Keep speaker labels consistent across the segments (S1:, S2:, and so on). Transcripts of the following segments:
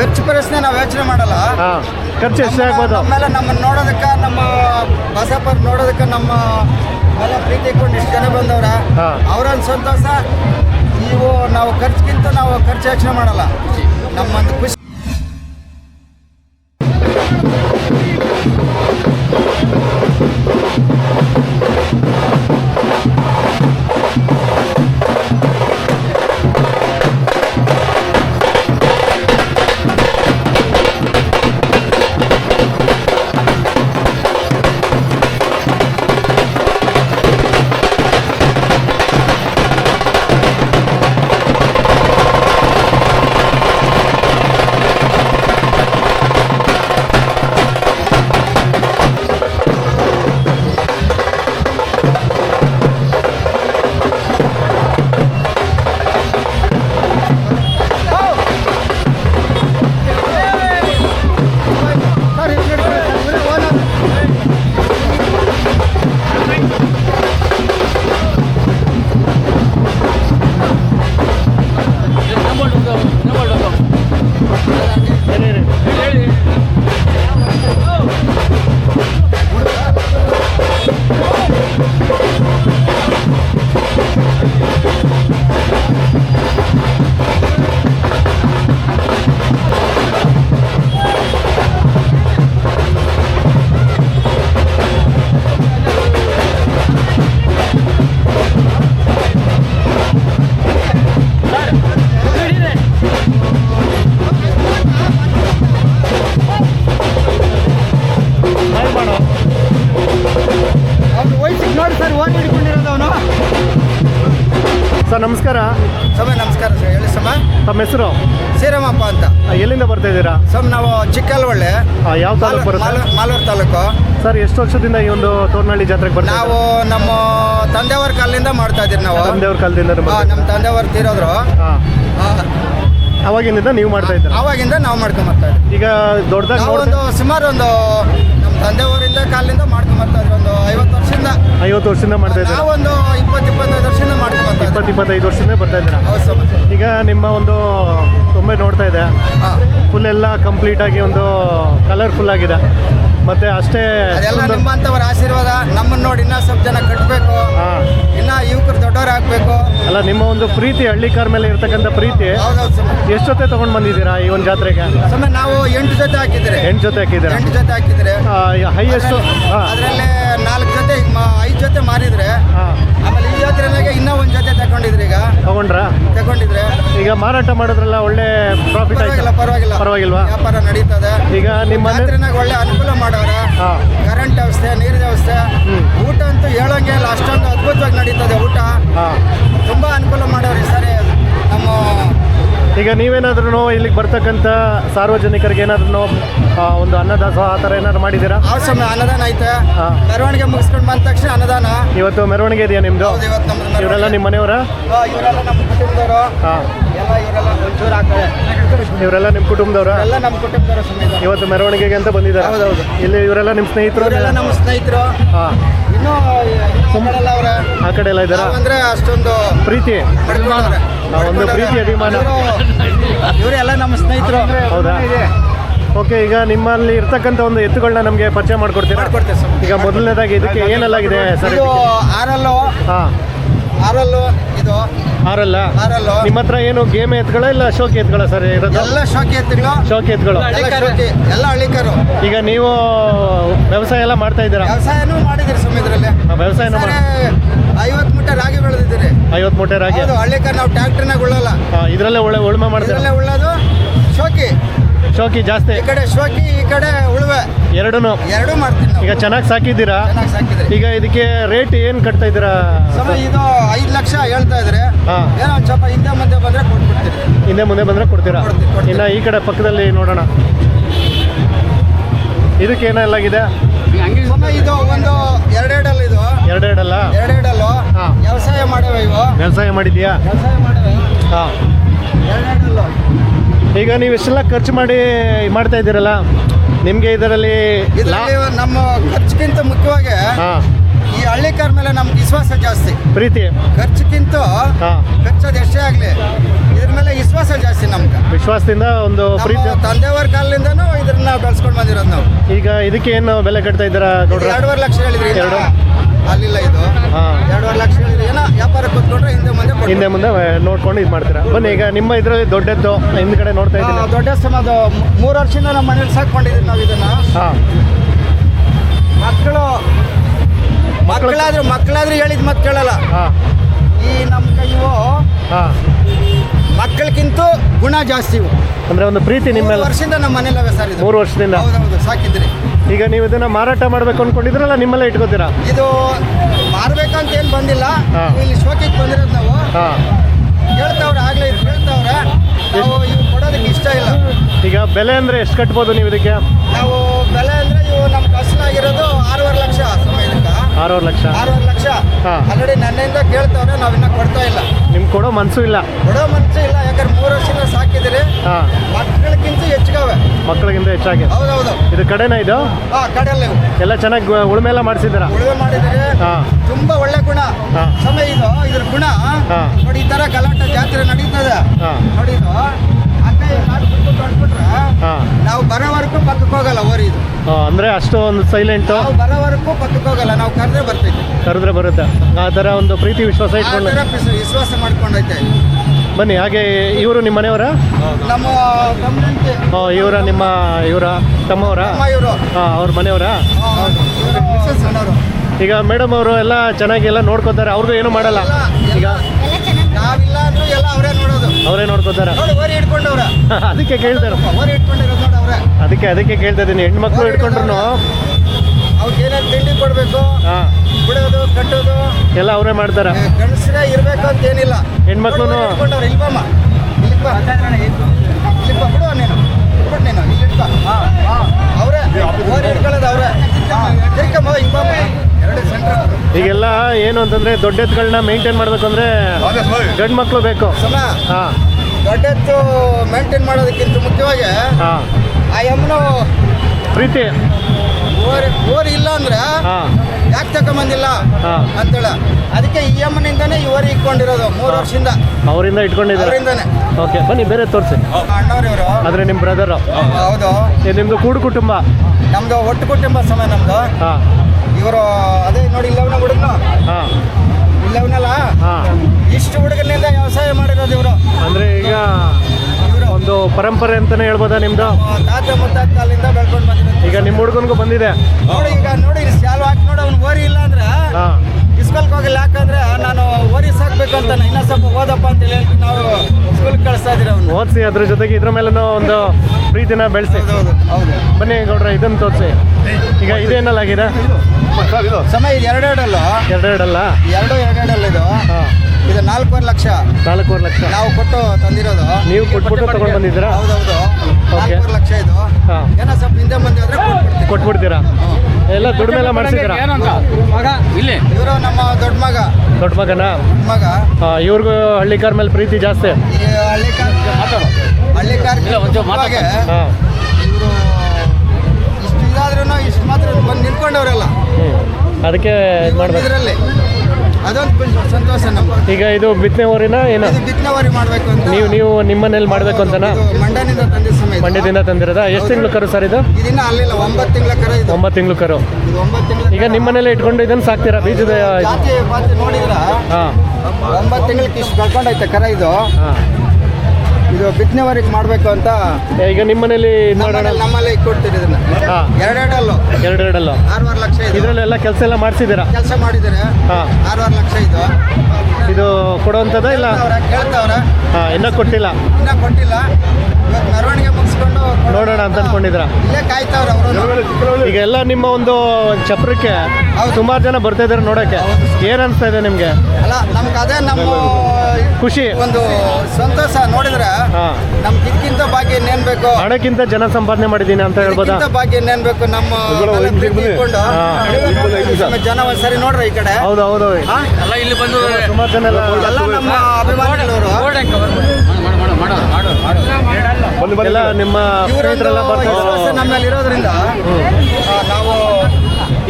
S1: ಖರ್ಚು ಪರಿಸ್ಥಿತಿ ನಾವು ಯೋಚನೆ ಮಾಡಲ್ಲ.
S2: ಹಾಂ ಖರ್ಚು ಎಷ್ಟು ಆಗ್ಬೋದು?
S1: ಆಮೇಲೆ ನಮ್ಮನ್ನು ನೋಡೋದಕ್ಕೆ ನಮ್ಮ ಬಸಪ್ಪ ನೋಡೋದಕ್ಕೆ ನಮ್ಮ ಎಲ್ಲ ಪ್ರೀತಿ ಇಟ್ಕೊಂಡು ಇಷ್ಟು ಜನ ಬಂದವ್ರ
S2: ಹಾ.
S1: ಅವರೊಂದು ಸಂತೋಷ. ನೀವು ನಾವು ಖರ್ಚಿಗಿಂತ ನಾವು ಖರ್ಚು ಯೋಚನೆ ಮಾಡಲ್ಲ. ನಮ್ಮೊಂದು ಖುಷಿ
S2: ಯಾವ ತಾಲೂಕು ಬರುತ್ತೆ?
S1: ಮಾಲೂರು ತಾಲೂಕು.
S2: ಸರ್ ಎಷ್ಟು ವರ್ಷದಿಂದ ಈ ಒಂದು ತೋರ್ನಹಳ್ಳಿ ಜಾತ್ರೆಗೆ ಬರ್ತೀವಿ
S1: ನಾವು ನಮ್ಮ ತಂದೆಯವರ ಕಾಲಿಂದ ಮಾಡ್ತಾ ಇದೀವಿ ನಾವು.
S2: ತಂದೆಯವ್ರ ಕಾಲದಿಂದ
S1: ನಮ್ಮ ತಂದೆಯವರು ತೀರೋದ್ರು. ಅವಾಗಿಂದ
S2: ಅವಾಗಿನಿಂದ ನೀವು ಮಾಡ್ತಾ ಇದ್ದೀರಾ?
S1: ಅವಾಗಿಂದ ನಾವು ಮಾಡ್ಕೊಂಬರ್ತಾ ಇದ್ದೀವಿ.
S2: ಈಗ ದೊಡ್ಡದಾಗಿ ನೋಡ್ತಾ
S1: ಒಂದು ಸುಮಾರು ಒಂದು ತಂದೆಯವರಿಂದ ಕಾಲಿಂದ ಮಾಡ್ಕೊಂಬರ್ತಾ ಇದ್ವಿ ಒಂದು ಐವತ್ತು ವರ್ಷದಿಂದ.
S2: ಐವತ್ತು ವರ್ಷದಿಂದ ಮಾಡ್ತಾ ಇದ್ದೀರಾ?
S1: ಒಂದು ಇಪ್ಪತ್ತು ಇಪ್ಪತ್ತೈದು ವರ್ಷದಿಂದ ಮಾಡ್ಕೊಂಬರ್ತಾ ಇದ್ವಿ
S2: ಇಪ್ಪತ್ತು ಇಪ್ಪತ್ತೈದು ವರ್ಷದಿಂದ ಬರ್ತಾ ಇದ್ದೀರಾ?
S1: ಹೌದು ಸರ್.
S2: ಈಗ ನಿಮ್ಮ ಒಂದು ತೊಂಬೆ ನೋಡ್ತಾ ಇದೆ. ಫುಲ್ ಎಲ್ಲ ಕಂಪ್ಲೀಟ್ ಆಗಿ ಒಂದು ಕಲರ್ಫುಲ್ ಆಗಿದೆ. ಮತ್ತೆ ಅಷ್ಟೇ
S1: ಅದೆಲ್ಲ ನಿಮ್ಮಂಥವ್ರ ಆಶೀರ್ವಾದ ನಮ್ಮನ್ನ ನೋಡಿ ಇನ್ನೂ ಸ್ವಲ್ಪ ಜನ ಕಟ್ಟಬೇಕು
S2: ಹಾಂ.
S1: ಇನ್ನ ಯುವಕರು ದೊಡ್ಡವ್ರು ಆಗ್ಬೇಕು
S2: ಅಲ್ಲ ನಿಮ್ಮ ಒಂದು ಪ್ರೀತಿ ಹಳ್ಳಿ ಕಾರ್ ಮೇಲೆ ಇರ್ತಕ್ಕಂಥ ಪ್ರೀತಿ
S1: ಹೌದೌದು
S2: ಜೊತೆ ತಗೊಂಡ್ ಬಂದಿದ್ದೀರಾ ಈ ಒಂದು ಜಾತ್ರೆಗೆ?
S1: ನಾವು ಎಂಟು ಜೊತೆ ಹಾಕಿದ್ರೆ
S2: ಎಂಟು ಜೊತೆ ಹಾಕಿದ್ರೆ
S1: ಎಂಟು ಜೊತೆ ಹಾಕಿದ್ರೆ
S2: ಹೈಯೆಸ್ಟ್ ಹಾಂ.
S1: ಅದರಲ್ಲಿ ಐದು ಜೊತೆ ಮಾರಿದ್ರೆ ಆಮೇಲೆ ಈ ಜಾತ್ರೆನಾಗೆ ಇನ್ನೂ ಒಂದು ಜೊತೆ ತಗೊಂಡಿದ್ರೆ ಈಗ.
S2: ತಗೊಂಡ್ರಾ?
S1: ತಗೊಂಡಿದ್ರೆ.
S2: ಈಗ ಮಾರಾಟ ಮಾಡಿದ್ರಲ್ಲ ಒಳ್ಳೆ ಪ್ರಾಫಿಟ್ ಆಗಿಲ್ಲ
S1: ಪರವಾಗಿಲ್ಲ ಪರವಾಗಿಲ್ಲ.
S2: ಪರವಾಗಿಲ್ವಾ?
S1: ವ್ಯಾಪಾರ ನಡೀತದೆ.
S2: ಈಗ ನಿಮ್ಮ
S1: ಜಾತ್ರೆನಾಗ ಒಳ್ಳೆ ಅನುಕೂಲ
S2: ಮಾಡೋರ.
S1: ಕರೆಂಟ್ ವ್ಯವಸ್ಥೆ ನೀರಿನ ವ್ಯವಸ್ಥೆ. ಊಟ ಅಂತೂ ಹೇಳಂಗೆ ಇಲ್ಲ ಅಷ್ಟೊಂದು ಅದ್ಭುತವಾಗಿ ನಡೀತದೆ ಊಟ. ತುಂಬಾ ಅನುಕೂಲ ಮಾಡೋರಿ ಸರಿ ನಮ್ಮ
S2: ಈಗ ನೀವೇನಾದ್ರೂ ಇಲ್ಲಿಗೆ ಬರ್ತಕ್ಕಂಥ ಸಾರ್ವಜನಿಕರಿಗೆ ಏನಾದ್ರೂ ಒಂದು ಅನ್ನದಾಸೋಹ ಆ ಥರ ಏನಾದ್ರು ಮಾಡಿದ್ದೀರಾ?
S1: ಆ ಸಮಯ ಅನ್ನದಾನ ಐತೆ.
S2: ಹಾಂ.
S1: ಮೆರವಣಿಗೆ ಮುಗಿಸ್ಕೊಂಡು ಬಂದ ತಕ್ಷಣ ಅನ್ನದಾನ.
S2: ಇವತ್ತು ಮೆರವಣಿಗೆ ಇದೆಯಾ ನಿಮ್ಮದು
S1: ಹೌದು ಇವತ್ತು ನಮ್ದು
S2: ಇವರೆಲ್ಲ ನಿಮ್ಮ ಮನೆಯವರ?
S1: ಆ, ಇವರೆಲ್ಲ ನಮ್ಮ ಕುಟುಂಬದವರು.
S2: ಹಾಂ.
S1: ಎಲ್ಲ ಇವರೆಲ್ಲ ಒಂಚೂರು ಹಾಕ್ತಾರೆ
S2: ಇವರೆಲ್ಲ ನಿಮ್ಮ ಕುಟುಂಬದವರ?
S1: ಎಲ್ಲ ನಮ್ಮ ಕುಟುಂಬದವರು ಸಮೇತ
S2: ಇವತ್ತು ಮೆರವಣಿಗೆಗೆ ಅಂತ ಬಂದಿದ್ದಾರೆ.
S1: ಹೌದೌದು.
S2: ಇಲ್ಲಿ ಇವರೆಲ್ಲ ನಿಮ್ಮ ಸ್ನೇಹಿತರು?
S1: ಇವರೆಲ್ಲ ನಮ್ಮ ಸ್ನೇಹಿತರು.
S2: ಹಾಂ.
S1: ಇನ್ನೂ ಅವ್ರೆ.
S2: ಆ ಕಡೆ ಎಲ್ಲ ಇದ್ದಾರಾ?
S1: ಅಂದ್ರೆ ಅಷ್ಟೊಂದು
S2: ಪ್ರೀತಿ. ಒಂದು ಪ್ರೀತಿ ಅಭಿಮಾನ.
S1: ಇವರೆಲ್ಲ ನಮ್ಮ ಸ್ನೇಹಿತರು.
S2: ಹೌದಾ? ಓಕೆ ಈಗ ನಿಮ್ಮಲ್ಲಿ ಇರ್ತಕ್ಕಂಥ ಒಂದು ಎತ್ತುಗಳನ್ನ ನಮಗೆ ಪರಿಚಯ ಮಾಡ್ಕೊಡ್ತೀರಾ? ಈಗ ಮೊದಲನೇದಾಗಿ ಇದಕ್ಕೆ ಏನಲ್ಲಾಗಿದೆ ಸರ್?
S1: ಇದು ಆರಲ್ಲು.
S2: ಹಾಂ.
S1: ಆರಲ್ಲು ಇದು.
S2: ಆರಲ್ಲ?
S1: ಆರಲ್ಲು.
S2: ನಿಮ್ಮ ಹತ್ರ ಏನು ಗೇಮ್ ಎತ್ಗಳ ಇಲ್ಲ ಶೋಕಿ ಎತ್ಗಳ ಸರ್ ಇರೋದು?
S1: ಎಲ್ಲ ಶೋಕಿ ಎತ್ತುಗಳು.
S2: ಶೋಕಿ ಎತ್ಗಳು
S1: ಎಲ್ಲ ಶೋಕಿ ಎಲ್ಲ ಹಳ್ಳಿಕರು.
S2: ಈಗ ನೀವು ವ್ಯವಸಾಯ ಎಲ್ಲ ಮಾಡ್ತಾ ಇದ್ದೀರಾ?
S1: ವ್ಯವಸಾಯನೂ ಮಾಡಿದಿರಿ ಸಮಯದಲ್ಲಿ
S2: ಆ, ವ್ಯವಸಾಯನ ಮಾಡಿ.
S1: ಐವತ್ತು ಮೂಟೆ ರಾಗಿ ಬೆಳೆದಿದ್ದೀರಿ.
S2: ಐವತ್ತು ಮೂಟೆ ರಾಗಿ.
S1: ಹೌದು ಹಳ್ಳಿಕರ್ ನಾವು ಟ್ಯಾಕ್ಟ್ರಿನಾಗ ಉಳ್ಳಲ್ಲ.
S2: ಇದ್ರಲ್ಲೇ ಒಳ್ಳೆ ಉಳುಮೆ ಮಾಡ್ತೀರಾ?
S1: ಇದರಲ್ಲೇ ಉಳ್ಳೋದು ಶೋಕಿ.
S2: ಶೋಕಿ ಜಾಸ್ತಿ.
S1: ಈ ಕಡೆ ಶೋಕಿ ಈ ಕಡೆ ಉಳುವೆ.
S2: ಎರಡೂ
S1: ಎರಡೂ ಮಾಡ್ತೀನಿ ನಾವು.
S2: ಈಗ ಚೆನ್ನಾಗಿ ಸಾಕಿದ್ದೀರಾ?
S1: ಚೆನ್ನಾಗಿ ಸಾಕಿದ್ರಿ
S2: ಈಗ ಇದಕ್ಕೆ ರೇಟ್ ಏನು ಕಟ್ತಾ ಇದ್ದೀರಾ?
S1: ಸಮ ಇದು ಐದು ಲಕ್ಷ ಹೇಳ್ತಾ ಇದ್ರೆ
S2: ಹಾಂ.
S1: ಏನೋ ಒಂದು ಸ್ವಲ್ಪ ಹಿಂದೆ ಮುಂದೆ ಬಂದ್ರೆ ಕೊಟ್ಬಿಡ್ತೀರಿ
S2: ಹಿಂದೆ ಮುಂದೆ ಬಂದರೆ ಕೊಡ್ತೀರಾ? ಇನ್ನ ಈ ಕಡೆ ಪಕ್ಕದಲ್ಲಿ ನೋಡೋಣ. ಇದಕ್ಕೆ ಏನೆಲ್ಲಾಗಿದೆ
S1: ಸಮ ಇದು ಒಂದು ಎರಡೆರಡಲ್ಲ ಇದು.
S2: ಎರಡೆರಡಲ್ಲ?
S1: ಎರಡೆರಡಲ್ಲು?
S2: ಹಾ.
S1: ವ್ಯವಸಾಯ ಮಾಡವೆ ಇವು.
S2: ವ್ಯವಸಾಯ ಮಾಡಿದ್ಯಾ
S1: ವ್ಯವಸಾಯ ಮಾಡವೆ
S2: ಹಾಂ.
S1: ಎರಡೆರಡಲ್ಲು?
S2: ಈಗ ನೀವು ಇಷ್ಟೆಲ್ಲ ಖರ್ಚು ಮಾಡಿ ಮಾಡ್ತಾ ಇದ್ದೀರಲ್ಲ ನಿಮಗೆ ಇದರಲ್ಲಿ
S1: ಇದರಲ್ಲಿ ನಮ್ಮ ಖರ್ಚಿಗಿಂತ ಮುಖ್ಯವಾಗಿ ಈ ಹಳ್ಳಿಕಾರ ಮೇಲೆ ನಮ್ಗೆ ವಿಶ್ವಾಸ ಜಾಸ್ತಿ.
S2: ಪ್ರೀತಿ.
S1: ಖರ್ಚಕ್ಕಿಂತ
S2: ಖರ್ಚು
S1: ಖರ್ಚದು ಎಷ್ಟೇ ಆಗಲಿ ಇದ್ರ ಮೇಲೆ ವಿಶ್ವಾಸ ಜಾಸ್ತಿ ನಮ್ಗೆ.
S2: ವಿಶ್ವಾಸದಿಂದ ಒಂದು ಪ್ರೀತಿ
S1: ತಂದೆಯವರ ಕಾಲದಿಂದನೂ ಇದನ್ನ ಬೆಳೆಸ್ಕೊಂಡು ಬಂದಿರೋದು ನಾವು.
S2: ಈಗ ಇದಕ್ಕೆ ಏನು ಬೆಲೆ ಕಟ್ತಾ ಇದ್ದೀರಾ
S1: ಎರಡೂವರೆ ಲಕ್ಷ ಹೇಳಿದ್ರಿ? ಅಲ್ಲಿಲ್ಲ ಇದು. ಎರಡೂವರೆ ಲಕ್ಷ ಏನೋ ವ್ಯಾಪಾರ ಕೂತ್ಕೊಂಡ್ರೆ ಹಿಂದೆ ಮುಂದೆ.
S2: ಹಿಂದೆ ಮುಂದೆ ನೋಡ್ಕೊಂಡು ಇದು ಮಾಡ್ತೀರಾ? ಬನ್ನಿ ಈಗ ನಿಮ್ಮ ಇದ್ರಲ್ಲಿ ದೊಡ್ಡದ್ದು ಹಿಂದ್ಗಡೆ ನೋಡ್ತಾ ಇದ್ದೀನಿ
S1: ದೊಡ್ಡ ಅದು ಮೂರು ವರ್ಷದಿಂದ ನಮ್ಮ ಮನೇಲಿ ಸಾಕೊಂಡಿದ್ದೀವಿ ನಾವು ಇದನ್ನ.
S2: ಹಾಂ.
S1: ಮಕ್ಕಳು ಮಕ್ಕಳಾದ್ರೂ ಮಕ್ಕಳಾದ್ರೂ ಹೇಳಿದ ಮತ್ತೆ ಕೇಳಲ್ಲ. ಈ ನಮ್ಮ ಕೈವು
S2: ಹಾಂ.
S1: ಮಕ್ಕಳಿಗಿಂತ ಗುಣ ಜಾಸ್ತಿ
S2: ಅಂದ್ರೆ ಒಂದು ಪ್ರೀತಿ ನಿಮ್ಮ
S1: ವರ್ಷದಿಂದ ನಮ್ಮ ಮನೇಲಿ ಸರ್
S2: ಮೂರು ವರ್ಷದಿಂದ.
S1: ಹೌದೌದು ಸಾಕಿದ್ರಿ.
S2: ಈಗ ನೀವು ಇದನ್ನ ಮಾರಾಟ ಮಾಡಬೇಕು ಅನ್ಕೊಂಡಿದ್ರಲ್ಲ ನಿಮ್ಮಲ್ಲೇ ಇಟ್ಕೋತೀರಾ?
S1: ಇದು ಮಾರ್ಬೇಕಂತ ಏನ್ ಬಂದಿಲ್ಲ.
S2: ಹಾ.
S1: ಇಲ್ಲಿ ಶೋಕಿಗೆ ಬಂದಿರೋದು ನಾವು.
S2: ಹೇಳ್ತಾವ್ರೆ
S1: ಕೇಳ್ತಾವ್ರೆ ಆಗ್ಲೇ ಇದು ಕೇಳ್ತಾವ್ರೆ ನಾವು ಇವು ಕೊಡೋದಕ್ಕೆ ಇಷ್ಟ ಇಲ್ಲ.
S2: ಈಗ ಬೆಲೆ ಅಂದ್ರೆ ಎಷ್ಟು ಕಟ್ಬೋದು ನೀವು ಇದಕ್ಕೆ?
S1: ನಾವು ಬೆಲೆ ಆರೂವರೆ ಲಕ್ಷ.
S2: ಆರೂವರೆ ಲಕ್ಷ? ಹಾ.
S1: ಆಲ್ರೆಡಿ ನನ್ನಿಂದ ಕೇಳ್ತಾವ್ರೆ ನಾವಿನ್ನ ಕೊಡ್ತಾ ಇಲ್ಲ.
S2: ನಿಮ್ಗೆ ಕೊಡೋ ಮನಸ್ಸು ಇಲ್ಲ.
S1: ಕೊಡೋ ಮನ್ಸು ಇಲ್ಲ ಯಾಕಂದ್ರೆ ಮೂರು ವರ್ಷದಿಂದ ಸಾಕಿದಿರಿ
S2: ಹಾಂ.
S1: ಮಕ್ಕಳಿಗಿಂತ ಹೆಚ್ಚಿಗವೆ.
S2: ಮಕ್ಕಳಿಗಿಂತ ಹೆಚ್ಚಾಗಿ.
S1: ಹೌದೌದು.
S2: ಇದು ಕಡೆನಾ ಇದು?
S1: ಹಾ ಕಡೆಯಲ್ಲ
S2: ಎಲ್ಲ ಚೆನ್ನಾಗಿ ಉಳುಮೆ ಎಲ್ಲ ಮಾಡಿಸಿದ್ದೀರಾ?
S1: ಉಳುಮೆ ಮಾಡಿದ್ರೆ
S2: ಹಾಂ.
S1: ತುಂಬಾ ಒಳ್ಳೆ ಗುಣ.
S2: ಹಾ.
S1: ಸಮಯ ಇದು ಇದ್ರ ಗುಣ.
S2: ಹಾ.
S1: ನೋಡಿ ಈ ತರ ಗಲಾಟೆ ಜಾತ್ರೆ ನಡೀತದೆ.
S2: ಹಾಂ.
S1: ನೋಡಿ ಇದು. ನಾವು ಬರೋವರೆಗೂ ಪಕ್ಕಕ್ಕೆ ಹೋಗಲ್ಲ ಓರಿ ಇದು.
S2: ಅಂದರೆ ಅಷ್ಟು ಒಂದು ಸೈಲೆಂಟ್
S1: ನಾವು ಬರೋವರೆಗೂ ಪಕ್ಕಕ್ಕೆ ಹೋಗಲ್ಲ ನಾವು ಕರೆದ್ರೆ ಬರ್ತೈತೆ
S2: ಕರೆದ್ರೆ ಬರುತ್ತೆ. ಆ ಥರ ಒಂದು ಪ್ರೀತಿ ವಿಶ್ವಾಸ
S1: ಆ
S2: ಇಟ್ಕೊಂಡು.
S1: ಥರ ವಿಶ್ವ- ವಿಶ್ವಾಸ ಮಾಡ್ಕೊಂಡೈತೆ
S2: ಬನ್ನಿ ಹಾಗೆ ಇವರು ನಿಮ್ಮ ಮನೆಯವರ?
S1: ನಮ್ಮ ಗಮನಕ್ಕೆ
S2: ಇವರ ನಿಮ್ಮ ಇವರ ತಮ್ಮವರ?
S1: ಅಮ್ಮ ಇವರು.
S2: ಅವ್ರ ಮನೆಯವರ?
S1: ಅನ್ನೋರು
S2: ಈಗ ಮೇಡಮ್ ಅವರು ಎಲ್ಲ ಚೆನ್ನಾಗಿ ಎಲ್ಲ ನೋಡ್ಕೋತಾರೆ ಅವ್ರಿಗೂ ಏನು ಮಾಡಲ್ಲ? ಈಗ
S1: ನಾವಿಲ್ಲ ಅಂದ್ರೂ ಎಲ್ಲ ಅವರೇ
S2: ಅವರೇ ನೋಡ್ಕೋತಾರ
S1: ಇಟ್ಕೊಂಡವ್ರ
S2: ಅದಕ್ಕೆ ಕೇಳ್ತಾರ. ಅದಕ್ಕೆ ಅದಕ್ಕೆ ಕೇಳ್ತಾ ಇದ್ದೀನಿ. ಹೆಣ್ಮಕ್ಳು ಇಟ್ಕೊಂಡ್ರು
S1: ಅವ್ರಿಗೆ ಏನೇನು ತಿಂಡಿ ಕೊಡಬೇಕು?
S2: ಹಾಂ.
S1: ಬಿಡೋದು ಕಟ್ಟೋದು?
S2: ಎಲ್ಲ ಅವರೇ ಮಾಡ್ತಾರ.
S1: ಗಂಡಸರೇ ಇರಬೇಕು ಅಂತ ಏನಿಲ್ಲ ಇಟ್ಕೊಂಡವ್ರೆ ಇಲ್ಬಮ್ಮ ಇಲ್ಲಿಪ್ಪ ಬಿಡು ನೀನು. ಬಿಡು ನೀನು ಇಲ್ಲಿ ಇಟ್ಕೊ ಅವರೇ ಓರಿ ಇಟ್ಕೊಳ್ಳೋದು ಅವರೇ ತಿರ್ಕಮ್ಮ ಹಿಂಬಮ್ಮ ಎರಡು ಸೆಂಟ್ರ್
S2: ಈಗೆಲ್ಲ ಏನು ಅಂತಂದ್ರೆ ದೊಡ್ಡ ಎತ್ತುಗಳನ್ನ ಮೇಂಟೈನ್ ಮಾಡ್ಬೇಕಂದ್ರೆ ಗಂಡು ಮಕ್ಕಳು ಬೇಕು.
S1: ದೊಡ್ಡ
S2: ಎತ್ತು
S1: ದೊಡ್ಡತ್ತು ಮೇಂಟೈನ್ ಮಾಡೋದಕ್ಕಿಂತ ಮುಖ್ಯವಾಗಿ
S2: ಹಾಂ.
S1: ಆ ಎಮ್ಮನು
S2: ಪ್ರೀತಿ.
S1: ಓರ್ ಓರಿ ಇಲ್ಲ ಅಂದ್ರೆ
S2: ಹಾಂ.
S1: ಯಾಕೆ ತಗೊಂಬಂದಿಲ್ಲ ಅಂತೇಳ. ಅದಕ್ಕೆ ಇ ಎಂ ನಿಂದಾನೆ ಇವರು ಇಟ್ಕೊಂಡಿರೋದು ಮೂರು ವರ್ಷದಿಂದ.
S2: ಅವರಿಂದ ಇಟ್ಕೊಂಡಿದ್ದಾರೆ?
S1: ಅವರಿಂದಾನೆ.
S2: ಓಕೆ ಬನ್ನಿ ಬೇರೆ ತೋರಿಸಿ
S1: ಅಣ್ಣವ್ರಿವರು?
S2: ಆದರೆ ನಿಮ್ಮ ಬ್ರದರು
S1: ಹೌದು
S2: ನಿಮ್ಮದು ಕೂಡು ಕುಟುಂಬ?
S1: ನಮ್ದು ಒಟ್ಟು ಕುಟುಂಬ ಸಮಯ ನಮ್ದು.
S2: ಹಾಂ.
S1: ಇವರು ಅದೇ ನೋಡಿ ಇಲ್ಲವನ್ನ ಹುಡುಗನು
S2: ಹಾಂ.
S1: ಇಲ್ಲವನಲ್ಲ? ಇಷ್ಟು ಹುಡುಗನಿಂದ ವ್ಯವಸಾಯ ಮಾಡಿರೋದು ಇವರು.
S2: ಅಂದರೆ ಈಗ ಒಂದು ಪರಂಪರೆ ಅಂತಾನೆ ಹೇಳ್ಬೋದಾ ನಿಮ್ದು?
S1: ತಾತ ಮುತ್ತಾತ ಕಾಲಿಂದ ಬೆಳ್ಕೊಂಡು ಬಂದಿದೆ
S2: ಈಗ ನಿಮ್ಮ ಹುಡುಗನ್ಗೂ ಬಂದಿದೆ.
S1: ನೋಡಿ ಈಗ ನೋಡಿ ಶಾಲು ಹಾಕಿ ನೋಡಿ ಅವ್ನು ಓರಿ ಇಲ್ಲ ಅಂದ್ರೆ
S2: ಹಾಂ.
S1: ಇಸ್ಕೂಲ್ಗೆ ಹೋಗಿಲ್ಲ. ಯಾಕಂದ್ರೆ ನಾನು ಓರಿ ಸಾಕ್ಬೇಕು ಅಂತ ಇನ್ನೂ ಸ್ವಲ್ಪ ಓದಪ್ಪ ಅಂತ ಹೇಳಿ ನಾವು ಸ್ಕೂಲ್ಗೆ ಕಳಿಸ್ತಾ ಇದೀವಿ ಅವನು.
S2: ಓದಿಸಿ ಅದ್ರ ಜೊತೆಗೆ ಇದ್ರ ಮೇಲೆ ಒಂದು ಪ್ರೀತಿನ ಬೆಳೆಸಿ.
S1: ಹೌದು
S2: ಬನ್ನಿ ಗೌಡ್ರ ಇದನ್ನ ತೋರಿಸಿ. ಈಗ ಇದೇನಲ್ಲಾಗಿದೆ
S1: ಸಮಯ ಇದು ಎರಡೆರಡಲ್ಲ.
S2: ಎರಡೆರಡಲ್ಲ?
S1: ಎರಡು ಎರಡೆರಡಲ್ಲ ಇದು. ಇದು ನಾಲ್ಕೂವರೆ ಲಕ್ಷ.
S2: ನಾಲ್ಕೂವರೆ ಲಕ್ಷ.
S1: ನಾವು ಕೊಟ್ಟು ತಂದಿರೋದು.
S2: ನೀವು ಕೊಟ್ಬಿಟ್ಟು ತಗೊಂಡು ಬಂದಿದ್ದೀರಾ?
S1: ಹೌದೌದು.
S2: Okay.
S1: ನಾಲ್ಕೂವರೆ ಲಕ್ಷ ಇದು.
S2: ಹಾಂ.
S1: ಏನೋ ಸ್ವಲ್ಪ ಹಿಂದೆ ಮುಂದೆ ಆದ್ರೆ ಕೊಟ್ಬಿಡ್ತೀವಿ
S2: ಕೊಟ್ಬಿಡ್ತೀರಾ? ಎಲ್ಲ ದುಡ್ಮೆಲ್ಲ ಮೇಲೆ ಮಾಡಿಸಿದ್ದೀರಾ?
S3: ಮಗ. ಇಲ್ಲಿ.
S1: ಇವರು ನಮ್ಮ ದೊಡ್ಡ ಮಗ.
S2: ದೊಡ್ಡ ಮಗನ?
S1: ಮಗ.
S2: ಇವ್ರಿಗೂ ಹಳ್ಳಿಕಾರ್ ಮೇಲೆ ಪ್ರೀತಿ ಜಾಸ್ತಿ.
S1: ಈ ಹಳ್ಳಿ ಕಾರ್ ಹಳ್ಳಿ ಕಾರ್
S3: ಇಲ್ಲ, ಒಂಚೂರು ಮಾತಾಡು.
S2: ಹಾಂ.
S1: ಇವರು ಇಷ್ಟು ಇದಾದ್ರೂ ಇಷ್ಟು ಮಾತ್ರ ಬಂದು ನಿಂತ್ಕೊಂಡವ್ರಲ್ಲ.
S2: ಹ್ಞೂ ಅದಕ್ಕೆ ಇದು ಮಾಡ್ಬೇಕು.
S1: ಇದರಲ್ಲಿ ಅದೊಂದು ಕೊಂಚ ಸಂತೋಷ ನಮ್ಗೆ.
S2: ಈಗ ಇದು ಬಿತ್ತನೆ ಊರಿನ ಏನು
S1: ಮಾಡಬೇಕು ಅಂತ.
S2: ನೀವು ನೀವು ನಿಮ್ಮನೇಲಿ ಮಾಡಬೇಕು ಅಂತನಾ?
S1: ಮಂಡ್ಯದಿಂದ ತಂದಿದ್ದ ಸಮಯ.
S2: ಮಂಡ್ಯದಿಂದ ತಂದಿರೋದಾ? ಎಷ್ಟು ತಿಂಗಳು ಕರು ಸರ್ ಇದು?
S1: ಇದನ್ನ ಅಲ್ಲಿಲ್ಲ ಒಂಬತ್ತು ತಿಂಗಳ ಕರ ಇದು.
S2: ಒಂಬತ್ತು ತಿಂಗಳು ಕರು.
S1: ಒಂಬತ್ತು ಮನೇಲಿ
S2: ಈಗ ನಿಮ್ಮನೇಲೆ ಇಟ್ಕೊಂಡು ಇದನ್ನು ಸಾಕ್ತೀರಾ? ಬೀಜದ
S1: ಜಾತಿ ಪಾತಿ ನೋಡಿದ್ರ
S2: ಹಾಂ.
S1: ಒಂಬತ್ತು ತಿಂಗಳಕ್ಕೆ ಇಷ್ಟು ಕಳ್ಕೊಂಡೈತೆ ಕರ ಇದು. ಇದು ಬಿತ್ತನೆವರೆಗೆ ಮಾಡಬೇಕು ಅಂತ
S2: ಈಗ ನಿಮ್ಮ ಮನೇಲಿ ಮಾಡೋಣ
S1: ನಮ್ಮಲ್ಲಿ ಕೊಡ್ತೀರಿ ಇದನ್ನ.
S2: ಹಾಂ.
S1: ಎರಡೆರಡಲ್ಲು.
S2: ಎರಡೆರಡಲ್ಲ.
S1: ಆರೂವರೆ ಲಕ್ಷ ಇದು.
S2: ಇದರಲ್ಲೆಲ್ಲ ಕೆಲಸ ಎಲ್ಲ ಮಾಡಿಸಿದ್ದೀರಾ?
S1: ಕೆಲಸ ಮಾಡಿದ್ದಾರೆ.
S2: ಹಾಂ.
S1: ಆರೂವರೆ ಲಕ್ಷ ಇದು.
S2: ಇದು ಕೊಡುವಂಥದ್ದ ಇಲ್ಲ?
S1: ಅವ್ರ ಕೇಳ್ತಾವ್ರ.
S2: ಹಾಂ ಇನ್ನೂ ಕೊಟ್ಟಿಲ್ಲ.
S1: ಇನ್ನ ಕೊಟ್ಟಿಲ್ಲ. ಇವತ್ತು ಮೆರವಣಿಗೆ ಮುಗಿಸ್ಕೊಂಡು ಕೊಡೋಣ
S2: ನೋಡೋಣ ಅಂತ ಅನ್ಕೊಂಡಿದ್ರ
S1: ಇಲ್ಲೇ ಕಾಯ್ತಾವ್ರ ಅವರು.
S2: ಈಗ ಎಲ್ಲ ನಿಮ್ಮ ಒಂದು ಚಪ್ರಕ್ಕೆ. ಸುಮಾರು ಜನ ಬರ್ತಾ ಇದಾರೆ ನೋಡಕ್ಕೆ. ಏನ್ ಅನ್ಸ್ತಾ ಇದೆ ನಿಮಗೆ?
S1: ಅಲ್ಲ ನಮ್ಗೆ ಅದೇ ನಮ್ಮ
S2: ಖುಷಿ.
S1: ಒಂದು ಸಂತೋಷ ನೋಡಿದ್ರೆ ನಮ್ ಇದಕ್ಕಿಂತ ಭಾಗ್ಯ ಇನ್ನೇನ್ ಬೇಕು?
S2: ಹಣಕ್ಕಿಂತ ಜನ ಸಂಪಾದನೆ ಮಾಡಿದ್ದೀನಿ ಅಂತ ಹೇಳ್ಬೋದು?
S1: ಇದಕ್ಕಿಂತ ಭಾಗ್ಯ ಇನ್ನೇನ್ ಬೇಕು? ನಮ್ಮ ಪ್ರೀತಿ ಇಟ್ಕೊಂಡು ನಮ್ಮ ಜನ ಒಂದ್ಸರಿ ನೋಡ್ರಿ ಈ ಕಡೆ.
S2: ಹೌದು ಹೌದು.
S3: ಎಲ್ಲ ಇಲ್ಲಿ ಬಂದು
S2: ಸುಮಾರು ಜನ ಎಲ್ಲ
S1: ಎಲ್ಲ ನಮ್ಮ ಅಭಿಮಾನಿಗಳವರು.
S3: ಮಾಡು ಮಾಡು ಮಾಡು ಮಾಡು ಮಾಡು
S2: ಎಲ್ಲ ನಿಮ್ಮ
S1: ಇವರೊಂದು
S2: ಸ್ನೇಹಿತರೆಲ್ಲ ಬರ್ತಾರೆ.
S1: ವಿಶ್ವಾಸ ನಮ್ಮಲ್ಲಿ ಇರೋದ್ರಿಂದ ಆ,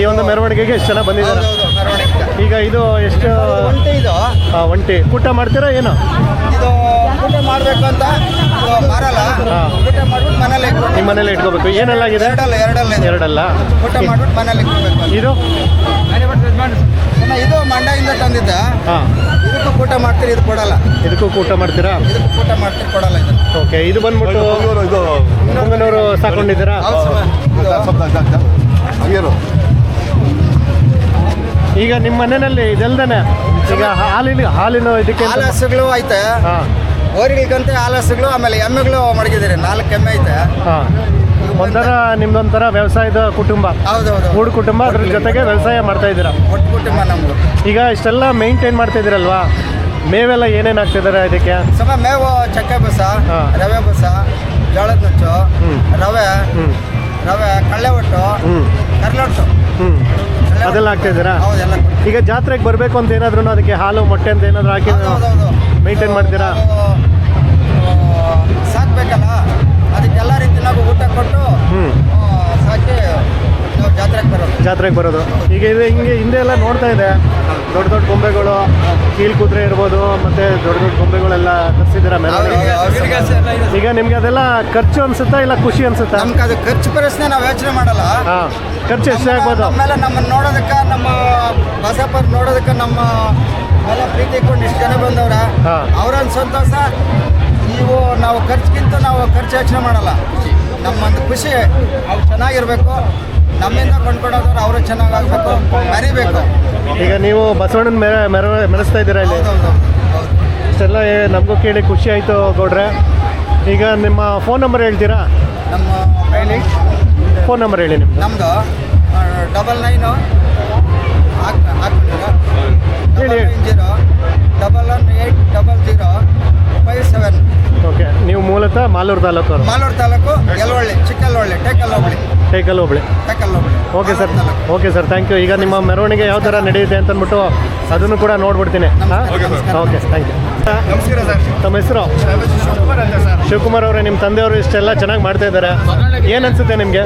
S2: ಈ ಒಂದು ಮೆರವಣಿಗೆಗೆ ಎಷ್ಟು ಜನ ಬಂದಿದ್ದಾರೆ? ಈಗ ಇದು ಎಷ್ಟು
S1: ಒಂಟಿ ಇದು.
S2: ಆ, ಒಂಟಿ. ಕೂಟ ಮಾಡ್ತೀರಾ ಏನು?
S1: ಇದು ಊಟ ಮಾಡಬೇಕು ಅಂತ ಇದು ಮಾರಲ್ಲ. ಊಟ ಮಾಡ್ಬಿಟ್ಟು ಮನೇಲಿ
S2: ನಿಮ್ಮ ಮನೇಲಿ ಇಟ್ಕೋಬೇಕು. ಏನೆಲ್ಲ ಆಗಿದೆ
S1: ಎರಡಲ್ಲ ಎರಡಲ್ಲ ಇದು.
S2: ಎರಡಲ್ಲ.
S1: ಊಟ ಮಾಡ್ಬಿಟ್ಟು ಮನೇಲಿ ಇಟ್ಕೋಬೇಕು
S2: ಇದು?
S1: ಇದು ಮಂಡ್ಯದಿಂದ ತಂದಿದ್ದ.
S2: ಹಾಂ.
S1: ಇದಕ್ಕೂ ಊಟ ಮಾಡ್ತೀರಿ ಇದು ಕೊಡಲ್ಲ.
S2: ಇದಕ್ಕೂ ಕೂಟ ಮಾಡ್ತೀರಾ?
S1: ಇದಕ್ಕೂ ಊಟ ಮಾಡ್ತೀರಿ ಕೊಡಲ್ಲ ಇದು.
S2: ಓಕೆ ಇದು ಬಂದ್ಬಿಟ್ಟು ಮುಂಗನೂರು ಸಾಕೊಂಡಿದ್ದೀರಾ?
S1: ಹೌದು ಸರ್. ಇದು
S2: ಈಗ ನಿಮ್ಮ ಮನೆಯಲ್ಲಿ ಇದಲ್ದೇನೆ ಈಗ ಹಾಲಿನ ಹಾಲಿನ ಇದಕ್ಕೆ
S1: ಹಾಲು ಹಸುಗಳು ಐತೆ.
S2: ಹಾಂ.
S1: ಓರಿಗಳಿಗಂತೆ ಹಾಲು ಹಸುಗಳು ಆಮೇಲೆ ಎಮ್ಮೆಗಳು ಮಡಗಿದ್ದೀರಿ ನಾಲ್ಕು ಎಮ್ಮೆ ಐತೆ.
S2: ಒಂಥರ ನಿಮ್ದೊಂಥರ ವ್ಯವಸಾಯದ ಕುಟುಂಬ. ಮೂಡು ಕುಟುಂಬ ಅದ್ರ ಜೊತೆಗೆ ವ್ಯವಸಾಯ ಮಾಡ್ತಾ ಇದ್ದೀರಾ?
S1: ಒಟ್ಟು ಕುಟುಂಬ ನಮ್ದು.
S2: ಈಗ ಇಷ್ಟೆಲ್ಲ ಮೇಂಟೈನ್ ಮಾಡ್ತಾ ಇದ್ದೀರಲ್ವಾ ಮೇವೆಲ್ಲ ಏನೇನು ಹಾಕ್ತಿದ್ದಾರೆ ಇದಕ್ಕೆ?
S1: ಸ್ವಲ್ಪ ಮೇವು ಚಕ್ಕೆ ಬಸ
S2: ಹಾ.
S1: ರವೆ ಬಸ ಜೋಳದ ನುಚ್ಚು ರವೆ ರವೆ ಕಳ್ಳೆ ಒಟ್ಟು ಕರ್ಲೊಟ್ಟು
S2: ಹ್ಞೂ ಅದೆಲ್ಲ ಹಾಕ್ತಾ ಇದ್ದೀರಾ?
S1: ಹೌದೆಲ್ಲ
S2: ಈಗ ಜಾತ್ರೆಗೆ ಬರಬೇಕು ಅಂತ ಏನಾದ್ರೂ ಅದಕ್ಕೆ ಹಾಲು ಮೊಟ್ಟೆ ಅಂತ ಏನಾದರೂ ಹಾಕಿ ಮೇಂಟೈನ್ ಮಾಡ್ತೀರಾ?
S1: ಸಾಕ್ಬೇಕಲ್ಲ? ಅದಕ್ಕೆಲ್ಲ ರೀತಿ ನಾವು ಊಟ ಕೊಟ್ಟು
S2: ಹ್ಞೂ
S1: ಜಾತ್ರೆಗೆ ಬರೋದು.
S2: ಜಾತ್ರೆಗೆ ಬರೋದು. ಈಗ ಇದು ಹಿಂಗೆ ಹಿಂದೆ ಎಲ್ಲ ನೋಡ್ತಾ ಇದೆ. ದೊಡ್ಡ ದೊಡ್ಡ ಗೊಂಬೆಗಳು ಕೀಲ್ ಕುದುರೆ ಇರ್ಬೋದು ಮತ್ತೆ ದೊಡ್ಡ ದೊಡ್ಡ ಗೊಂಬೆಗಳೆಲ್ಲ ತರಿಸಿದ್ದೀರಾ ಮೆರವಣಿಗೆ ಈಗ ನಿಮ್ಗೆ ಅದೆಲ್ಲ ಖರ್ಚು ಅನ್ಸುತ್ತಾ ಇಲ್ಲ ಖುಷಿ ಅನ್ಸುತ್ತಾ?
S1: ನಮ್ಗೆ ಅದು ಖರ್ಚು ಪ್ರಶ್ನೆ ನಾವು ಯೋಚನೆ ಮಾಡಲ್ಲ.
S2: ಖರ್ಚು ಎಷ್ಟೇ ಆಗ್ಬೋದು?
S1: ಆಮೇಲೆ ನಮ್ಮನ್ನ ನೋಡೋದಕ್ಕೆ ನಮ್ಮ ಬಸಪ್ಪ ನೋಡೋದಕ್ಕೆ ನಮ್ಮ ಎಲ್ಲ ಪ್ರೀತಿ ಇಟ್ಕೊಂಡು ಇಷ್ಟು ಜನ ಬಂದವ್ರ. ಅವ್ರೊಂದು ಸಂತೋಷ ನೀವು ನಾವು ಖರ್ಚಿಗಿಂತ ನಾವು ಖರ್ಚು ಯೋಚನೆ ಮಾಡಲ್ಲ. ನಮ್ಮೊಂದು ಖುಷಿ ಅವ್ರು ಚೆನ್ನಾಗಿರ್ಬೇಕು. ನಮ್ಮಿಂದ ಕೊಂಡ್ಕೊಡೋದವ್ರು ಅವರು ಚೆನ್ನಾಗಾಗಬೇಕು ಮರಿಬೇಕು.
S2: ಈಗ ನೀವು ಬಸವಣ್ಣನ ಮೆರ ಮೆರ ಮೆರೆಸ್ತಾ ಇದ್ದೀರಾ ಇಲ್ಲಿ?
S1: ಹೌದೌದು
S2: ಇಷ್ಟೆಲ್ಲ ಏ- ನಮಗೂ ಕೇಳಿ ಖುಷಿ ಆಯಿತು ಗೌಡ್ರೆ. ಈಗ ನಿಮ್ಮ ಫೋನ್ ನಂಬರ್ ಹೇಳ್ತೀರಾ?
S1: ನಮ್ಮ ಹೇಳಿ
S2: ಫೋನ್ ನಂಬರ್ ಹೇಳಿ ನಿಮ್ಮದು
S1: ನಮ್ಮದು ಡಬಲ್ ನೈನು
S2: ಹೇಳಿ,
S1: zero double one eight double zero five seven.
S2: Okay ನೀವು ಮೂಲತಃ ಮಾಲೂರು ತಾಲೂಕವರು.
S1: ಮಾಲೂರು ತಾಲೂಕು ಯಲವಳ್ಳಿ ಚಿಕ್ಕಲ್ವಳ್ಳಿ ಟೇಕಲ್ ಹೋಬಳಿ
S2: ಟೇಕಲ್ ಹೋಬಳಿ okay sir okay sir thank you ಈಗ ನಿಮ್ಮ ಮೆರವಣಿಗೆ ಯಾವ ಥರ ನಡೆಯುತ್ತೆ ಅಂತ ಅಂದ್ಬಿಟ್ಟು ಅದನ್ನು ಕೂಡ ನೋಡ್ಬಿಡ್ತೀನಿ. ಹಾಂ. ಓಕೆ ಥ್ಯಾಂಕ್ ಯು
S1: ನಮಸ್ಕಾರ ಸರ್
S2: ತಮ್ಮ ಹೆಸರು?
S1: ಶಿವಕುಮಾರ್
S2: ಅವರೇ ನಿಮ್ಮ ತಂದೆಯವರು ಇಷ್ಟೆಲ್ಲ ಚೆನ್ನಾಗಿ ಮಾಡ್ತಾ ಇದ್ದಾರೆ. ಏನು ಅನಿಸುತ್ತೆ ನಿಮಗೆ?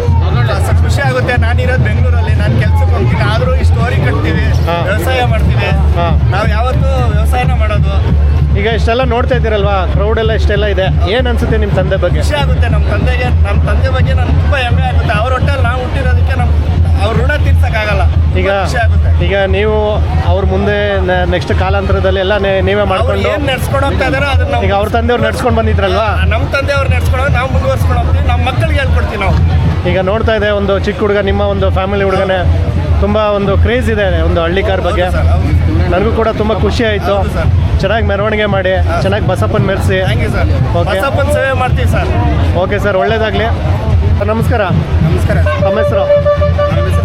S4: ಖುಷಿ ಆಗುತ್ತೆ. ನಾನಿರೋದು ಬೆಂಗಳೂರಲ್ಲಿ. ನಾನು ಕೆಲಸಕ್ಕೆ ಹೋಗ್ತೀನಿ. ಆದರೂ ಈ ಸ್ಟೋರಿ ಕಟ್ತೀವಿ.
S2: ಹಾ.
S4: ವ್ಯವಸಾಯ ಮಾಡ್ತೀವಿ.
S2: ಹಾಂ.
S4: ನಾವು ಯಾವತ್ತೂ ವ್ಯವಸಾಯನ ಮಾಡೋದು.
S2: ಈಗ ಇಷ್ಟೆಲ್ಲ ನೋಡ್ತಾ ಇದ್ದೀರಲ್ವಾ? ಕ್ರೌಡ್ ಎಲ್ಲ ಇಷ್ಟೆಲ್ಲ ಇದೆ. ಏನು ಅನ್ಸುತ್ತೆ ನಿಮ್ಮ ತಂದೆ ಬಗ್ಗೆ?
S4: ಖುಷಿ ಆಗುತ್ತೆ ನಮ್ಮ ತಂದೆಗೆ. ನಮ್ಮ ತಂದೆ ಬಗ್ಗೆ ನನಗೆ ತುಂಬ ಹೆಮ್ಮೆ ಆಗುತ್ತೆ. ಅವ್ರ ಹೊಟ್ಟೆಲ್ಲಿ ನಾವು ಹುಟ್ಟಿರೋದಕ್ಕೆ ನಮ್ಮ ಅವ್ರ ಋಣ ತೀರ್ಸಕ್ಕಾಗಲ್ಲ.
S2: ಈಗ
S4: ಖುಷಿ ಆಗುತ್ತೆ.
S2: ಈಗ ನೀವು ಅವ್ರ ಮುಂದೆ ನೆಕ್ಸ್ಟ್ ಕಾಲಾಂತರದಲ್ಲಿ ಎಲ್ಲ ನೇ- ನೀವೇ
S4: ಅವ್ರು
S2: ಮಾಡ್ಕೊಂಡು
S4: ಏನು ನಡ್ಸ್ಕೊಂಡು ಹೋಗ್ತಾ ಇದಾರೋ ಅದನ್ನ
S2: ಈಗ ಅವ್ರ ತಂದೆಯವ್ರು ನಡ್ಸ್ಕೊಂಡು ಬಂದಿದ್ರಲ್ವಾ?
S4: ನಮ್ಮ ತಂದೆಯವ್ರು ನಡ್ಸ್ಕೊಂಡು ನಾವು ಮುಂದುವರ್ಸ್ಕೊಂಡು ಹೋಗ್ತೀವಿ. ನಮ್ಮ ಮಕ್ಕಳಿಗೆ ಹೇಳ್ಕೊಡ್ತೀವಿ ನಾವು.
S2: ಈಗ ನೋಡ್ತಾ ಇದೆ ಒಂದು ಚಿಕ್ಕ ಹುಡುಗ ನಿಮ್ಮ ಒಂದು ಫ್ಯಾಮಿಲಿ ಹುಡುಗನೇ ತುಂಬ ಒಂದು ಕ್ರೇಜ್ ಇದೆ ಒಂದು ಹಳ್ಳಿಕಾರ್ ಬಗ್ಗೆ.
S4: ಸರ್ ಹೌದು
S2: ನನಗೂ ಕೂಡ ತುಂಬ ಖುಷಿ ಆಯಿತು.
S4: ಹೌದು ಸರ್.
S2: ಚೆನ್ನಾಗಿ ಮೆರವಣಿಗೆ ಮಾಡಿ ಚೆನ್ನಾಗಿ ಬಸಪ್ಪನ ಮೆರೆಸಿ. Okay.
S4: ಬಸಪ್ಪನ ಸೇವೆ ಮಾಡ್ತೀವಿ ಸರ್.
S2: ಓಕೆ ಸರ್ ಒಳ್ಳೇದಾಗಲಿ. ನಮಸ್ಕಾರ.
S1: ನಮಸ್ಕಾರ.
S2: ತಮ್ಮ ಹೆಸರು?
S1: ನಮ್ಮ ಹೆಸರು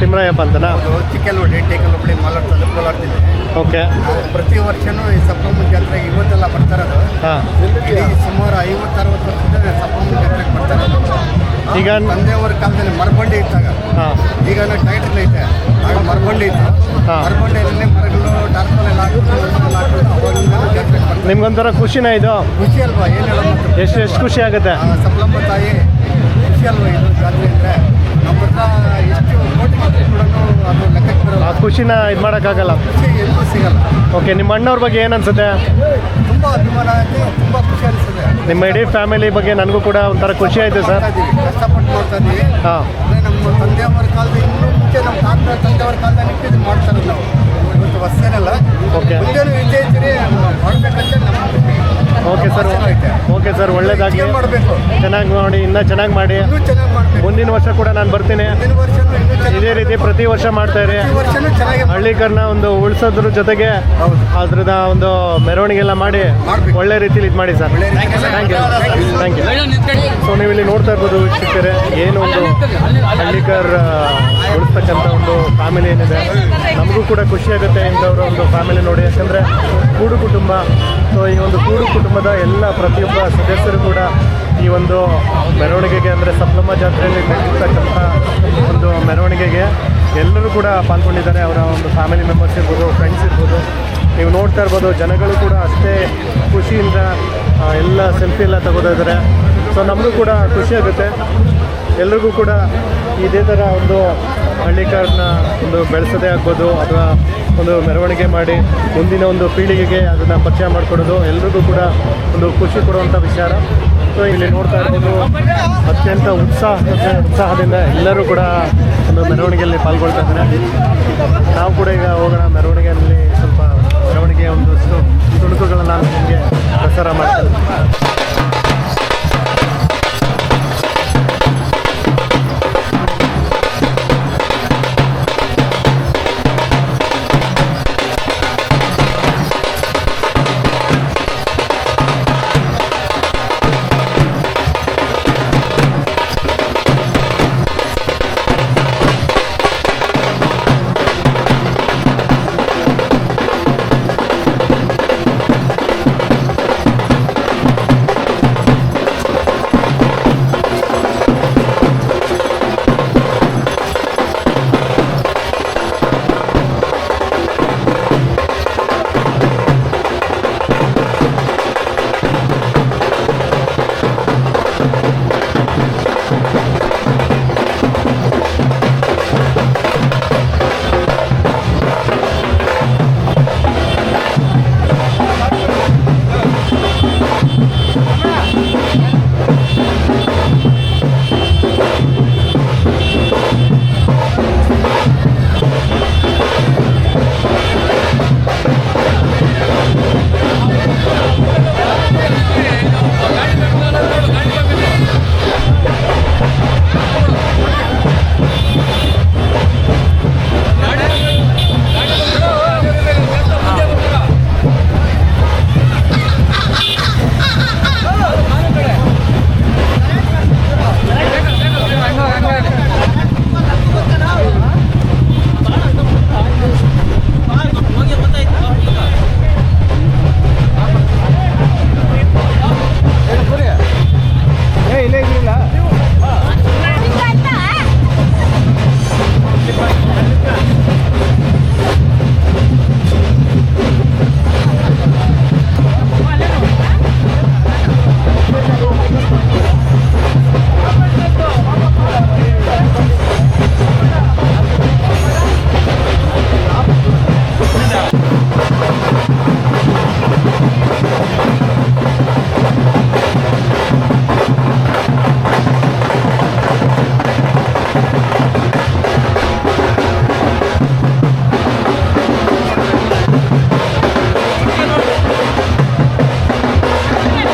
S1: ತಿಮ್ರಾಯಪ್ಪ
S2: ಅಂತನಾ
S1: ಇದು ಚಿಕ್ಕಲ್ಲವಳ್ಳಿ ಟೇಕಲ್ ಹೋಬಳಿ ಮಾಲೂರು ತಾಲೂಕು ಕೋಲಾರದಿದೆ
S2: ಓಕೆ
S1: ಪ್ರತಿ ವರ್ಷನೂ ಈ ಸಪ್ತಮ ಜಾತ್ರೆ ಇವತ್ತೆಲ್ಲ ಬರ್ತಾರದು
S2: ಹಾಂ.
S1: ಸುಮಾರು ಐವತ್ತು ಅರವತ್ತು ವರ್ಷದಿಂದ ಸಪ್ತಮ ಜಾತ್ರೆಗೆ ಬರ್ತಾರೆ
S2: ಈಗ
S1: ತಂದೆಯವರ ಕಾಲದಲ್ಲಿ ಮರಬಂಡಿ ಇದ್ದಾಗ. ಈಗ ಟೈಟಲ್ ಐತೆ ಆಗ ಮರಬಂಡಿ ಇತ್ತು. ಮರಬಂಡಿಯಲ್ಲಿ ಮರಗಳು ಟಾರ್ಪಲ್ ಎಲ್ಲ ಹಾಕಿದ್ರು ಎಲ್ಲ ಹಾಕಿದ್ರು ಅವಾಗಿಂದ ಜಾತ್ರೆಗೆ ಬರ್ತಾರೆ
S2: ನಿಮ್ಗೊಂಥರ ಖುಷಿನ ಇದು?
S1: ಖುಷಿ ಅಲ್ವಾ? ಏನು ಹೇಳೋದು
S2: ಎಷ್ಟು ಎಷ್ಟು ಖುಷಿ ಆಗುತ್ತೆ?
S1: ಸಪ್ಲಮ್ಮ ತಾಯಿ ಖುಷಿ ಅಲ್ವಾ ಇದು ಜಾತ್ರೆ ಅಂದರೆ?
S2: ಆ ಖುಷಿನ ಇದು ಮಾಡೋಕ್ಕಾಗಲ್ಲ.
S1: ಎಲ್ಲೂ ಸಿಗಲ್ಲ.
S2: ಓಕೆ ನಿಮ್ಮ ಅಣ್ಣವ್ರ ಬಗ್ಗೆ ಏನು ಅನ್ಸುತ್ತೆ?
S1: ತುಂಬ ಅಭಿಮಾನ ಆಯಿತು ತುಂಬ ಖುಷಿ ಅನಿಸ್ತದೆ
S2: ನಿಮ್ಮ ಇಡೀ ಫ್ಯಾಮಿಲಿ ಬಗ್ಗೆ ನನಗೂ ಕೂಡ ಒಂಥರ ಖುಷಿ ಆಯಿತು ಸರ್.
S1: ಕಷ್ಟಪಟ್ಟು ಮಾಡ್ತಾ ಇದ್ದೀವಿ
S2: ಹಾಂ.
S1: ನಮ್ಮ ತಂದೆಯವರ ಕಾಲದ ಇನ್ನೂ ಮುಂಚೆ ನಮ್ಮ ತಾತ ತಂದೆಯವರ ಕಾಲದಲ್ಲಿ ಇದು ಮಾಡ್ತಾರೆ ನಾವು. ಇವತ್ತು ಹೊಸೇನಲ್ಲ
S2: ಓಕೆ
S1: ಮುಂದೆ ವಿಜಯ ಇದ್ದೀರಿ ಮಾಡ್ಬೇಕಂತ ನಮ್ಮ
S2: okay sir
S1: okay
S2: okay sir
S1: ಒಳ್ಳೇದಾಗಿ ಮಾಡಬೇಕು.
S2: ಚೆನ್ನಾಗಿ ಮಾಡಿ. ಇನ್ನ ಚೆನ್ನಾಗಿ ಮಾಡಿ ಮುಂದಿನ ವರ್ಷ ಕೂಡ ನಾನು ಬರ್ತೀನಿ. ಇದೇ ರೀತಿ ಪ್ರತಿ ವರ್ಷ ಮಾಡ್ತಾ ಇರಿ. ಹಳ್ಳಿಕರ್ನ ಒಂದು ಉಳಿಸೋದ್ರ ಜೊತೆಗೆ ಅದ್ರದ ಒಂದು ಮೆರವಣಿಗೆ ಎಲ್ಲ ಮಾಡಿ ಒಳ್ಳೆ ರೀತಿಲಿ ಇದು ಮಾಡಿ sir. Thank you thank you so ನೀವು ಇಲ್ಲಿ ನೋಡ್ತಾ ಇರ್ಬೋದು ವೀಕ್ಷಕರೇ ಏನು ಒಂದು ಹಳ್ಳಿಕರ್ ಉಳಿಸ್ತಕ್ಕಂಥ ಒಂದು ಫ್ಯಾಮಿಲಿ ಏನಿದೆ. ನಮಗೂ ಕೂಡ ಖುಷಿ ಆಗುತ್ತೆ ಇಂಥವ್ರ ಒಂದು ಫ್ಯಾಮಿಲಿ ನೋಡಿ. ಯಾಕಂದರೆ ಕೂಡು ಕುಟುಂಬ. ಸೊ ಈ ಒಂದು ಕೂಡು ಕುಟುಂಬದ ಎಲ್ಲ ಪ್ರತಿಯೊಬ್ಬ ಸದಸ್ಯರು ಕೂಡ ಈ ಒಂದು ಮೆರವಣಿಗೆಗೆ ಅಂದರೆ ಸಪ್ಲಮ್ಮ ಜಾತ್ರೆಯಲ್ಲಿ ನಡೆದಿರ್ತಕ್ಕಂಥ ಒಂದು ಮೆರವಣಿಗೆಗೆ ಎಲ್ಲರೂ ಕೂಡ ಪಾಲ್ಗೊಂಡಿದ್ದಾರೆ. ಅವರ ಒಂದು ಫ್ಯಾಮಿಲಿ ಮೆಂಬರ್ಸ್ ಇರ್ಬೋದು ಫ್ರೆಂಡ್ಸ್ ಇರ್ಬೋದು. ನೀವು ನೋಡ್ತಾ ಇರ್ಬೋದು, ಜನಗಳು ಕೂಡ ಅಷ್ಟೇ ಖುಷಿಯಿಂದ ಎಲ್ಲ ಸೆಲ್ಫಿ ಎಲ್ಲ ತಗೋತಾ ಇದ್ದಾರೆ. ಸೊ ನಮಗೂ ಕೂಡ ಖುಷಿಯಾಗುತ್ತೆ ಎಲ್ರಿಗೂ ಕೂಡ ಇದೇ ಥರ ಒಂದು ಹಳ್ಳಿಕಾರನ್ನ ಒಂದು ಬೆಳೆಸೋದೇ ಆಗ್ಬೋದು, ಅಥವಾ ಒಂದು ಮೆರವಣಿಗೆ ಮಾಡಿ ಮುಂದಿನ ಒಂದು ಪೀಳಿಗೆಗೆ ಅದನ್ನು ಪರಿಚಯ ಮಾಡಿಕೊಡೋದು. ಎಲ್ರಿಗೂ ಕೂಡ ಒಂದು ಖುಷಿ ಕೊಡುವಂಥ ವಿಚಾರ. ಸೊ ಇಲ್ಲಿ ನೋಡ್ತಾ ಇರ್ಬೋದು ಅತ್ಯಂತ ಉತ್ಸಾಹ, ಉತ್ಸಾಹದಿಂದ ಎಲ್ಲರೂ ಕೂಡ ಒಂದು ಮೆರವಣಿಗೆಯಲ್ಲಿ ಪಾಲ್ಗೊಳ್ತಾ ಇದ್ದಾರೆ. ನಾವು ಕೂಡ ಈಗ ಹೋಗೋಣ ಮೆರವಣಿಗೆಯಲ್ಲಿ ಸ್ವಲ್ಪ ಮೆರವಣಿಗೆಯ ಒಂದು ತುಣುಕುಗಳನ್ನು ನಾನು ನಿಮಗೆ ಪ್ರಸಾರ ಮಾಡ್ತೀನಿ